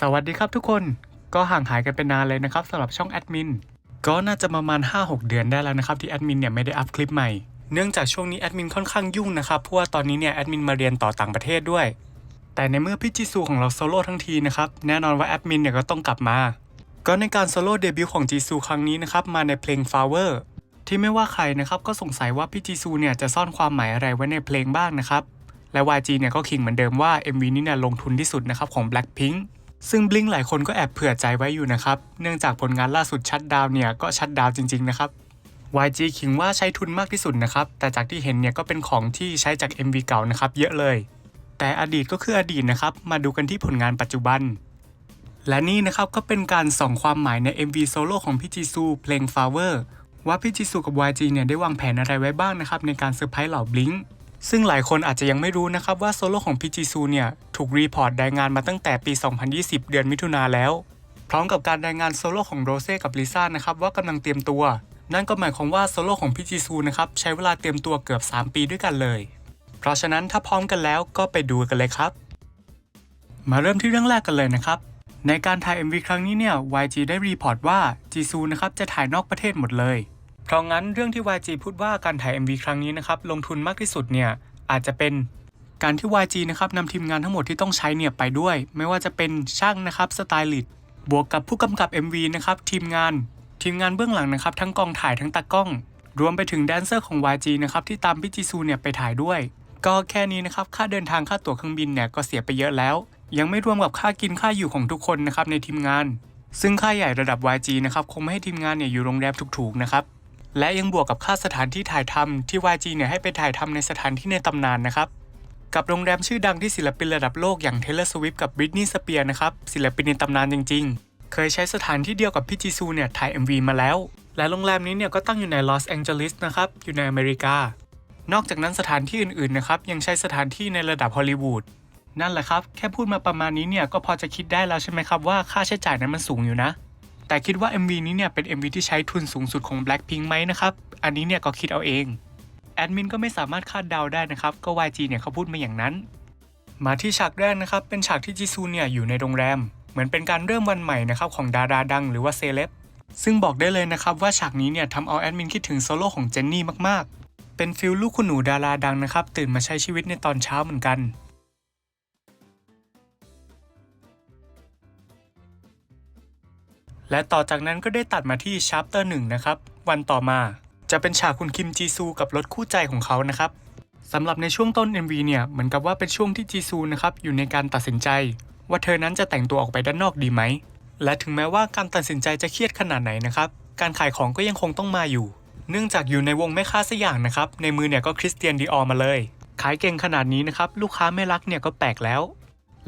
สวัสดีครับทุกคนก็ห่างหายกันไปนานเลยนะครับสำหรับช่องแอดมินก็น่าจะประมาณ 5-6 เดือนได้แล้วนะครับที่แอดมินเนี่ยไม่ได้อัพคลิปใหม่ เนื่องจากช่วงนี้แอดมินค่อนข้างยุ่งนะครับเพราะว่าตอนนี้เนี่ยแอดมินมาเรียนต่อต่างประเทศด้วย แต่ในเมื่อพี่จิซูของเราโซโล่ทั้งทีนะครับแน่นอนว่าแอดมินเนี่ยก็ต้องกลับมา ก็ในการโซโล่เดบิวต์ของจีซูครั้งนี้นะครับมาในเพลง Flower ที่ไม่ว่าใครนะครับก็สงสัยว่าพี่จีซูเนี่ยจะซ่อนความหมายอะไรไว้ในเพลงบ้างนะครับและ YG เนี่ยก็คิงเหมือนเดิมว่า MV นี้เนี่ยลงทุนที่สุดนะครับของ Blackpink ซึ่ง Blink หลายคนก็แอบเผื่อใจไว้อยู่นะครับ เนื่องจากผลงานล่าสุดชัดดาวเนี่ยก็ชัดดาวจริง ๆ นะครับ YG คิงว่าใช้ทุนมากที่สุดนะครับ แต่จากที่เห็นเนี่ยก็เป็นของที่ใช้จาก MV เก่านะครับ เยอะเลย แต่อดีตก็คืออดีตนะครับ มาดูกันที่ผลงานปัจจุบัน และนี่นะครับก็เป็นการส่องความหมายใน MV โซโล่ของพี่จีซูเพลง Flower ว่าพี่จีซูกับ YG เนี่ยได้วางแผนอะไรไว้บ้างนะครับในการเซอร์ไพรส์เหล่า Blink ซึ่งหลายคนอาจจะยังไม่รู้นะครับว่าโซโล่ของพีจีซูเนี่ยถูกรีพอร์ตรายงานมาตั้งแต่ปี 2020 เดือนมิถุนาแล้ว พร้อมกับการรายงานโซโล่ของโรเซ่กับลิซ่านะครับว่ากำลังเตรียมตัว นั่นก็หมายความว่าโซโล่ของพีจีซูนะครับใช้เวลาเตรียมตัวเกือบ 3 ปีด้วยกันเลย เพราะฉะนั้นถ้าพร้อมกันแล้วก็ไปดูกันเลยครับ มาเริ่มที่เรื่องแรกกันเลยนะครับในการถ่าย MV ครั้งนี้เนี่ย YG ได้รีพอร์ตว่าจีซูนะครับจะถ่ายนอกประเทศหมดเลย เพราะงั้นเรื่องที่ YG พูดว่าการถ่าย MV ครั้งนี้นะครับลงทุนมากที่สุดเนี่ยอาจจะเป็นการที่ YG นะครับนำทีมงานทั้งหมดที่ต้องใช้เนี่ยไปด้วย ไม่ว่าจะเป็นช่างนะครับสไตลิสต์บวกกับผู้กำกับ MV นะครับทีมงาน ทีมงานเบื้องหลังนะครับทั้งกองถ่ายทั้งตากล้อง รวมไปถึงแดนเซอร์ของ YG นะครับที่ตามพี่จีซูเนี่ยไปถ่ายด้วย ก็แค่นี้นะครับค่าเดินทางค่าตั๋วเครื่องบินเนี่ยก็เสียไปเยอะแล้ว ยังไม่รวมกับค่ากินค่าอยู่ของทุกคนนะครับในทีมงาน ซึ่งค่าใหญ่ระดับ YG นะครับคงไม่ให้ทีมงานเนี่ยอยู่โรงแรมถูกๆนะครับ และยังบวกกับค่าสถานที่ถ่ายทำที่ YG เนี่ยให้ไปถ่ายทำในสถานที่ในตำนานนะครับ กับโรงแรมชื่อดังที่ศิลปินระดับโลกอย่าง Taylor Swift กับ Britney Spears นะครับศิลปินในตำนานจริง ๆ เคยใช้สถานที่เดียวกับพี่จีซูเนี่ยถ่าย MV มาแล้ว และโรงแรมนี้เนี่ยก็ตั้งอยู่ในลอสแองเจลิสนะครับอยู่ในอเมริกานอกจากนั้นสถานที่อื่นๆนะครับยังใช้สถานที่ในระดับฮอลลีวูดนั่นแหละครับ แค่พูดมาประมาณนี้เนี่ยก็พอจะคิดได้แล้วใช่ไหมครับว่าค่าใช้จ่ายนั้นมันสูงอยู่นะ แต่คิดว่า MV นี้เนี่ยเป็น MV ที่ใช้ทุนสูงสุดของ Blackpink ไหมนะครับ อันนี้เนี่ยก็คิดเอาเอง แอดมินก็ไม่สามารถคาดเดาได้นะครับ ก็ YG เนี่ยเขาพูดมาอย่างนั้น มาที่ฉากแรกนะครับ เป็นฉากที่จีซูเนี่ยอยู่ในโรงแรม เหมือนเป็นการเริ่มวันใหม่นะครับของดาราดังหรือว่าเซเลบ ซึ่งบอกได้เลยนะครับว่าฉากนี้เนี่ยทำเอาแอดมินคิดถึงโซโล่ของเจนนี่มากๆ เป็นฟิลลูกคุณหนูดาราดังนะครับตื่นมาใช้ชีวิตในตอนเช้าเหมือนกัน และต่อจากนั้นก็ได้ตัดมาที่ชาร์ปเตอร์หนึ่งนะครับ วันต่อมาจะเป็นฉากคุณคิมจีซูกับรถคู่ใจของเขานะครับสำหรับในช่วงต้น MV เนี่ยเหมือนกับว่าเป็นช่วงที่จีซูนะครับอยู่ในการตัดสินใจ ว่าเธอนั้นจะแต่งตัวออกไปด้านนอกดีไหม และถึงแม้ว่าการตัดสินใจจะเครียดขนาดไหนนะครับการขายของก็ยังคงต้องมาอยู่ เนื่องจากอยู่ในวงแม่ค้าสักอย่างนะครับในมือเนี่ยก็คริสเตียนดีออมาเลย ขายเก่งขนาดนี้นะครับลูกค้าไม่รักเนี่ยก็แปลกแล้ว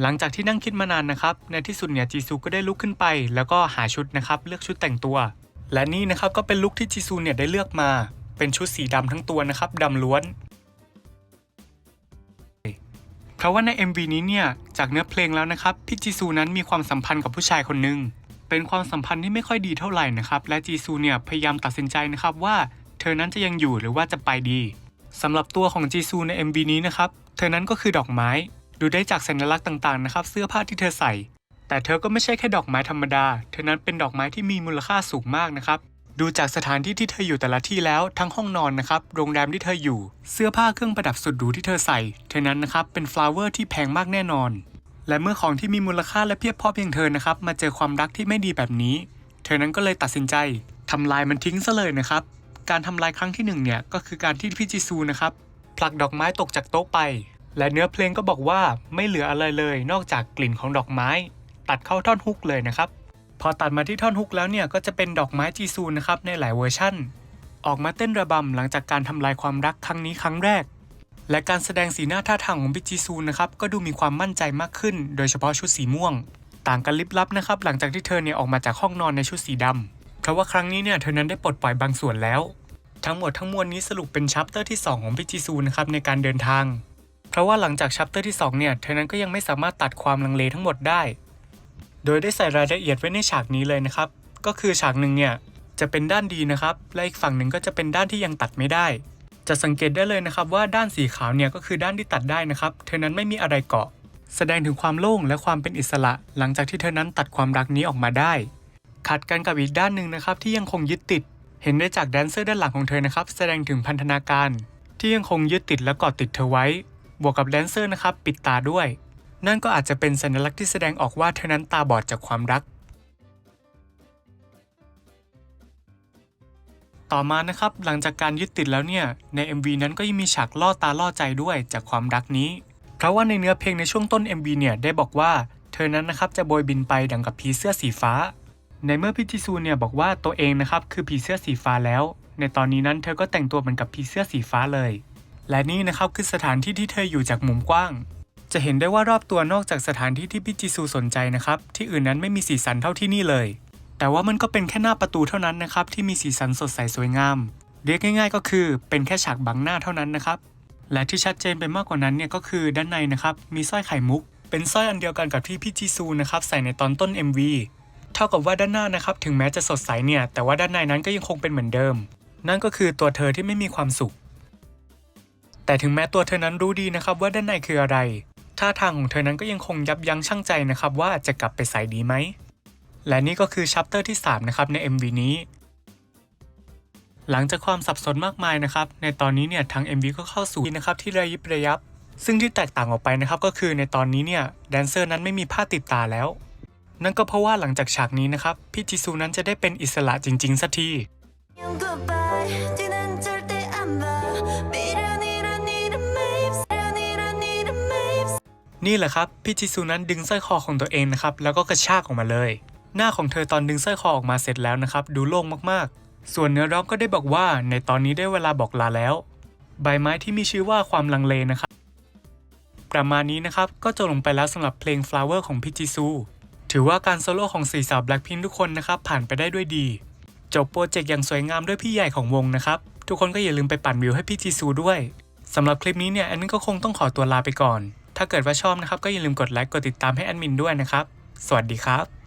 หลังจากที่นั่งคิดมานานนะครับ ในที่สุดเนี่ยจีซูก็ได้ลุกขึ้นไป แล้วก็หาชุดนะครับเลือกชุดแต่งตัว และนี่นะครับก็เป็นลุคที่จีซูเนี่ยได้เลือกมา เป็นชุดสีดำทั้งตัวนะครับดำล้วน เพราะว่าใน MV นี้เนี่ยจากเนื้อเพลงแล้วนะครับพี่จีซูนั้นมีความสัมพันธ์กับผู้ชายคนหนึ่งเป็นความสัมพันธ์ที่ไม่ค่อยดีเท่าไหร่นะครับและจีซูเนี่ยพยายามตัดสินใจนะครับว่า เธอนั้นจะยังอยู่หรือว่าจะไปดีสำหรับตัวของจีซูใน MV นี้นะครับเธอนั้นก็คือดอกไม้ ดูได้จากสัญลักษณ์ต่างๆนะครับ เสื้อผ้าที่เธอใส่ แต่เธอก็ไม่ใช่แค่ดอกไม้ธรรมดา เธอนั้นเป็นดอกไม้ที่มีมูลค่าสูงมากนะครับ ดูจากสถานที่ที่เธออยู่แต่ละที่แล้ว ทั้งห้องนอนนะครับ โรงแรมที่เธออยู่ เสื้อผ้าเครื่องประดับสุดหรูที่เธอใส่ เธอนั้นนะครับเป็นฟลาวเวอร์ที่แพงมากแน่นอน และเมื่อของที่มีมูลค่าและเพียบพร้อมอย่างเธอนะครับ มาเจอความรักที่ไม่ดีแบบนี้ เธอนั้นก็เลยตัดสินใจทำลายมันทิ้งซะเลยนะครับ การทำลายครั้งที่หนึ่งเนี่ยก็คือการที่พี่จิซูนะครับผลักดอกไม้ตกจากโต๊ะไป และเนื้อเพลงก็บอกว่าไม่เหลืออะไรเลยนอกจากกลิ่นของดอกไม้ ตัดเข้าท่อนฮุกเลยนะครับ พอตัดมาที่ท่อนฮุกแล้วเนี่ยก็จะเป็นดอกไม้จีซูนะครับในหลายเวอร์ชั่น ออกมาเต้นระบำหลังจากการทำลายความรักครั้งนี้ครั้งแรก และการแสดงสีหน้าท่าทางของบิจีซูนะครับก็ดูมีความมั่นใจมากขึ้น โดยเฉพาะชุดสีม่วง ต่างกันลิบลับนะครับหลังจากที่เธอเนี่ยออกมาจากห้องนอนในชุดสีดำเพราะว่าครั้งนี้เนี่ยเธอนั้นได้ปลดปล่อยบางส่วนแล้ว ทั้งหมดทั้งมวลนี้สรุปเป็นชัปเตอร์ที่ 2 ของบิจีซูนะครับในการเดินทาง เพราะว่าหลังจากชัปเตอร์ที่ 2 เนี่ย เธอนั้นก็ยังไม่สามารถตัดความลังเลทั้งหมดได้ โดยได้ใส่รายละเอียดไว้ในฉากนี้เลยนะครับ ก็คือฉากหนึ่งเนี่ยจะเป็นด้านดีนะครับ และอีกฝั่งหนึ่งก็จะเป็นด้านที่ยังตัดไม่ได้ จะสังเกตได้เลยนะครับว่าด้านสีขาวเนี่ยก็คือด้านที่ตัดได้นะครับ เธอนั้นไม่มีอะไรเกาะ แสดงถึงความโล่งและความเป็นอิสระ หลังจากที่เธอนั้นตัดความรักนี้ออกมาได้ ขัดกันกับอีกด้านหนึ่งนะครับที่ยังคงยึดติด เห็นได้จากแดนเซอร์ด้านหลังของเธอนะครับ แสดงถึงพันธนาการ ที่ยังคงยึดติดและเกาะติดเธอไว้ บวกกับแดนเซอร์นะครับปิดตาด้วย นั่นก็อาจจะเป็นสัญลักษณ์ที่แสดงออกว่าเธอนั้นตาบอดจากความรัก ต่อมานะครับหลังจากการยึดติดแล้วเนี่ยใน MV นั้นก็ยังมีฉากล่อตาล่อใจด้วยจากความรักนี้ เพราะว่าในเนื้อเพลงในช่วงต้น MV เนี่ยได้บอกว่าเธอนั้นนะครับจะโบยบินไปดังกับผีเสื้อสีฟ้า ในเมื่อพิจิซูเนี่ยบอกว่าตัวเองนะครับคือผีเสื้อสีฟ้าแล้ว ในตอนนี้นั้นเธอก็แต่งตัวเหมือนกับผีเสื้อสีฟ้าเลย และนี่นะครับคือสถานที่ที่เธออยู่จากมุมกว้าง จะเห็นได้ว่ารอบตัวนอกจากสถานที่ที่พิจิซูสนใจนะครับ ที่อื่นนั้นไม่มีสีสันเท่าที่นี่เลย แต่ว่ามันก็เป็นแค่หน้าประตูเท่านั้นนะครับที่มีสีสันสดใสสวยงาม เรียกง่าย ๆ ก็คือเป็นแค่ฉากบังหน้าเท่านั้นนะครับ และที่ชัดเจนไปมากกว่านั้นเนี่ยก็คือด้านในนะครับมีสร้อยไข่มุก เป็นสร้อยอันเดียวกันกับที่พี่จีซูนะครับใส่ในตอนต้น MV เท่ากับว่าด้านหน้านะครับถึงแม้จะสดใสเนี่ยแต่ว่าด้านในนั้นก็ยังคงเป็นเหมือนเดิม นั่นก็คือตัวเธอที่ไม่มีความสุข แต่ถึงแม้ตัวเธอนั้นรู้ดีนะครับว่าด้านในคืออะไร ท่าทางของเธอนั้นก็ยังคงยับยั้งชั่งใจนะครับว่าจะกลับไปใส่ดีไหม และนี่ก็คือชัปเตอร์ที่ 3 นะครับใน MV นี้ หลังจากความสับสนมากมายนะครับ ในตอนนี้เนี่ยทาง MV ก็เข้าสู่นะครับที่ระยิบระยับ ซึ่งที่แตกต่างออกไปนะครับก็คือในตอนนี้เนี่ยแดนเซอร์นั้นไม่มีผ้าติดตาแล้ว นั่นก็เพราะว่าหลังจากฉากนี้นะครับพี่จิซูนั้นจะได้เป็นอิสระจริงๆสักที นี่แหละครับพี่จิซูนั้นดึงสร้อยคอของตัวเองนะครับแล้วก็กระชากออกมาเลย หน้าของเธอตอนดึงสร้อยคอออกมาเสร็จแล้วนะครับดูโล่งมากๆ ส่วนเนื้อร้องก็ได้บอกว่าในตอนนี้ได้เวลาบอกลาแล้ว ใบไม้ที่มีชื่อว่าความลังเลนะครับ ประมาณนี้นะครับก็จบลงไปแล้วสำหรับเพลง flower ของพี่จิซู ถือว่าการโซโล่ของสี่สาว Blackpink ทุกคนนะครับผ่านไปได้ด้วยดีจบโปรเจกต์อย่างสวยงามด้วยพี่ใหญ่ของวงนะครับทุกคนก็อย่าลืมไปปั่นวิวให้พี่จิซูด้วยสำหรับคลิปนี้เนี่ยแอดมินก็คงต้องขอตัวลาไปก่อน ถ้าเกิดว่าชอบนะครับก็อย่าลืมกดไลค์กดติดตามให้แอดมินด้วยนะครับ สวัสดีครับ